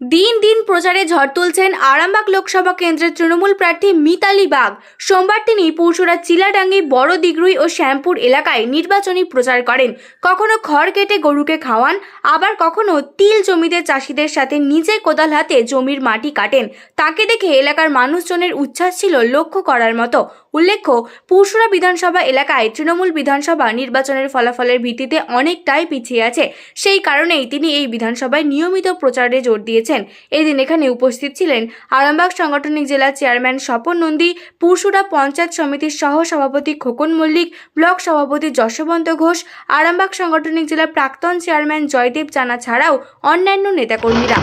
দিন দিন প্রচারে ঝড় তুলছেন আরামবাগ লোকসভা কেন্দ্রের তৃণমূল প্রার্থী মিতালি বাগ। সোমবার তিনি পুরসুরা চিলাডাঙ্গি, বড় দিগরুই ও শ্যামপুর এলাকায় নির্বাচনী প্রচার করেন। কখনো খড় কেটে গরুকে খাওয়ান, আবার কখনো তিল জমিতে চাষিদের সাথে নিজে কোদাল হাতে জমির মাটি কাটেন। তাকে দেখে এলাকার মানুষজনের উচ্ছ্বাস ছিল লক্ষ্য করার মতো। উল্লেখ্য পুরসুরা বিধানসভা এলাকায় তৃণমূল বিধানসভা নির্বাচনের ফলাফলের ভিত্তিতে অনেকটাই পিছিয়ে আছে। সেই কারণেই তিনি এই বিধানসভায় নিয়মিত প্রচারে জোর দিয়েছেন। এদিন এখানে উপস্থিত ছিলেন আরামবাগ সাংগঠনিক জেলা চেয়ারম্যান স্বপন নন্দী, পুরসুরা পঞ্চায়েত সমিতির সহ সভাপতি খোকন মল্লিক, ব্লক সভাপতি যশবন্ত ঘোষ, আরামবাগ সাংগঠনিক জেলার প্রাক্তন চেয়ারম্যান জয়দেব জানা ছাড়াও অন্যান্য নেতাকর্মীরা।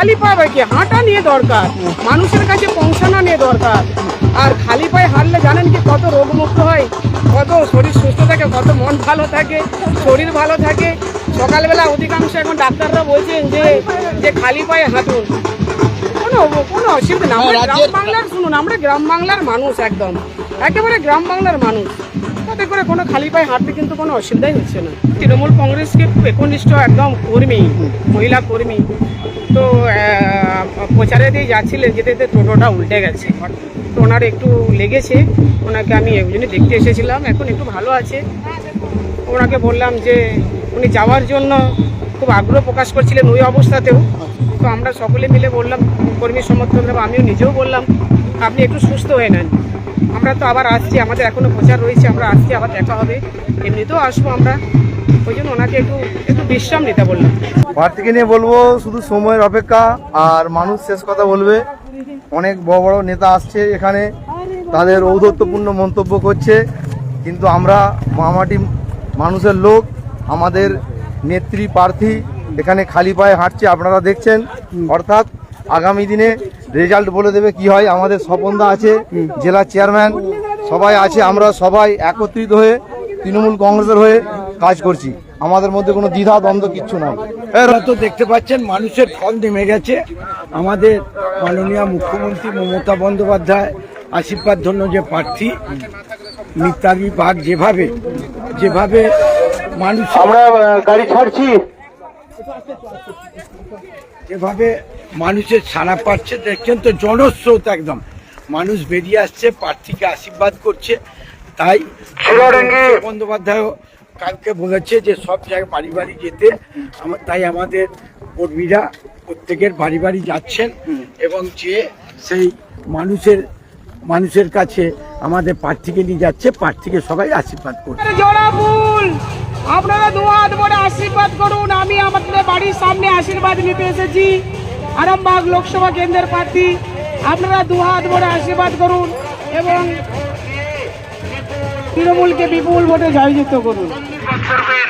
খালি পায়ে কি হাঁটা নিয়ে দরকার। মানুষের কাছে পৌঁছানো নিয়ে দরকার। আর খালি পায়ে হাঁটলে জানেন কি কত রোগমুক্ত হয়? কত শরীর সুস্থ থাকে কত মন ভালো থাকে শরীর ভালো থাকে। সকালবেলা অধিকাংশ এখন ডাক্তাররা বলছেন যে যে খালি পায়ে হাঁটুন। কোনো কোনো অসুবিধা না আমরা গ্রাম বাংলার শুনুন আমরা গ্রাম বাংলার মানুষ একদম। একেবারে গ্রাম বাংলার মানুষ। তাতে করে কোনো খালি পায়ে হাঁটতে কিন্তু কোনো অসুবিধাই হচ্ছে না। তৃণমূল কংগ্রেসকে খুব একনিষ্ঠ একদম কর্মী মহিলা কর্মী। তো প্রচারে দিয়ে যাচ্ছিলেন যেতে যেতে টোটোটা উল্টে গেছে। তো ওনার একটু লেগেছে, ওনাকে আমি জন্য দেখতে এসেছিলাম, এখন একটু ভালো আছে। ওনাকে বললাম যে, উনি যাওয়ার জন্য খুব আগ্রহ প্রকাশ করছিলেন ওই অবস্থাতেও। তো আমরা সকলে মিলে বললাম, কর্মী সমর্থকরা আমিও নিজেও বললাম, আপনি একটু সুস্থ হয়ে নেন। আমরা তো আবার আসছি, আমাদের এখনও প্রচার রয়েছে, আমরা আসছি, আবার দেখা হবে। এমনিতেও আসব আমরা। ওই প্রার্থীকে নিয়ে বলব, শুধু সময়ের অপেক্ষা, আর মানুষ শেষ কথা বলবে। অনেক বড় বড় নেতা আসছে এখানে, তাদের ঔদ্ধত্যপূর্ণ মন্তব্য করছে। কিন্তু আমরা মামাটি মানুষের লোক, আমাদের নেত্রী প্রার্থী এখানে খালি পায়ে হাঁটছে, আপনারা দেখছেন। অর্থাৎ আগামী দিনে রেজাল্ট বলে দেবে কি হয়, আমাদের স্বপনদা আছে, জেলা চেয়ারম্যান, সবাই আছে, আমরা সবাই একত্রিত হয়ে তৃণমূল কংগ্রেসের হয়ে কাজ করছি। আমাদের মধ্যে কোনো দ্বিধা দ্বন্দ্ব কিচ্ছু নাই। তো দেখতে পাচ্ছেন মানুষের ফল নেমে গেছে। আমাদের মাননীয় মুখ্যমন্ত্রী মমতা বন্দ্যোপাধ্যায় আশীর্বাদ ধন্য যে প্রার্থী মিতালি বাগ যেভাবে যেভাবে মানুষ আমরা গাড়ি ছাড়ছি। যেভাবে মানুষের সাড়া পাচ্ছে দেখছেন তো জনস্রোত একদম। মানুষ বেরিয়ে আসছে প্রার্থীকে আশীর্বাদ করছে। তাই বন্দ্যোপাধ্যায় কালকে বলেছে যে সব জায়গায় বাড়ি বাড়ি যেতে। তাই আমাদের কর্মীরা প্রত্যেকের বাড়ি বাড়ি যাচ্ছেন এবং যে সেই মানুষের মানুষের কাছে আমাদের প্রার্থীকে নিয়ে যাচ্ছে, প্রার্থীকে সবাই আশীর্বাদ জোড়া আপনারা দু হাত ভরে আশীর্বাদ করুন, আমি আমাদের বাড়ির সামনে আশীর্বাদ নিতে এসেছি। আরামবাগ লোকসভা কেন্দ্রের প্রার্থী, আপনারা দু হাত ভরে আশীর্বাদ করুন এবং তৃণমূলকে বিপুল ভোটে জয়যুক্ত করুন। করবেন